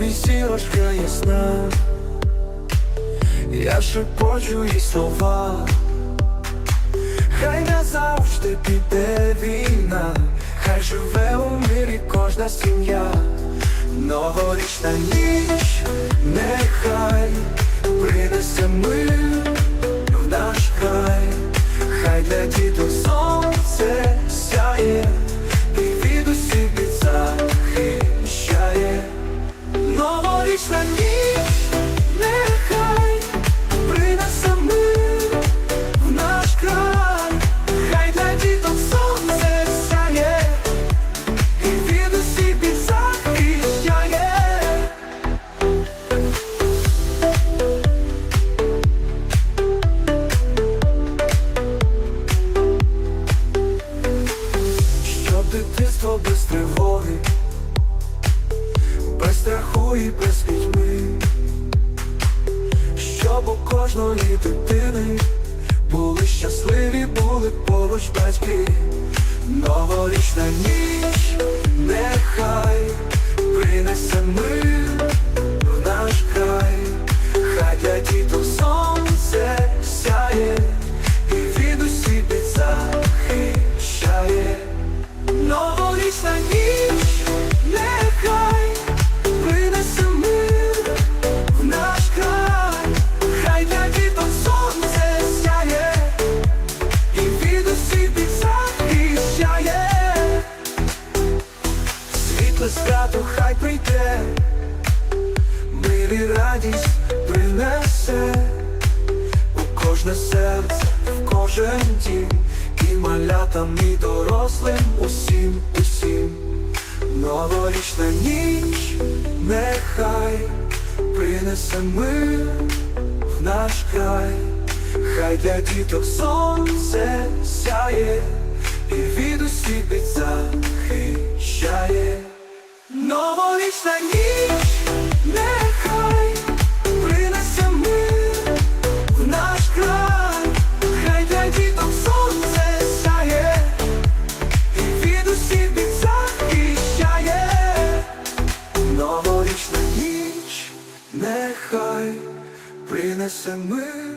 дорожка ясна, я шепочу їй слова, хай назавжди піде війна, хай живе у мирі кожна сім'я, новорічна ніч, нехай принесе мир в наш край, хай для діток сонце сяє, дитинство без тривоги, без страху і без пітьми, щоб у кожної дитини були щасливі, були поруч батьки, новорічна ніч, мир і радість принесе у кожне серце, в кожен дім, і малятам, і дорослим, усім, усім. Новорічна ніч, нехай принесе мир в наш край, хай для діток сонце сяє, і від усіх захищає. Новорічна ніч, нехай принесе мир.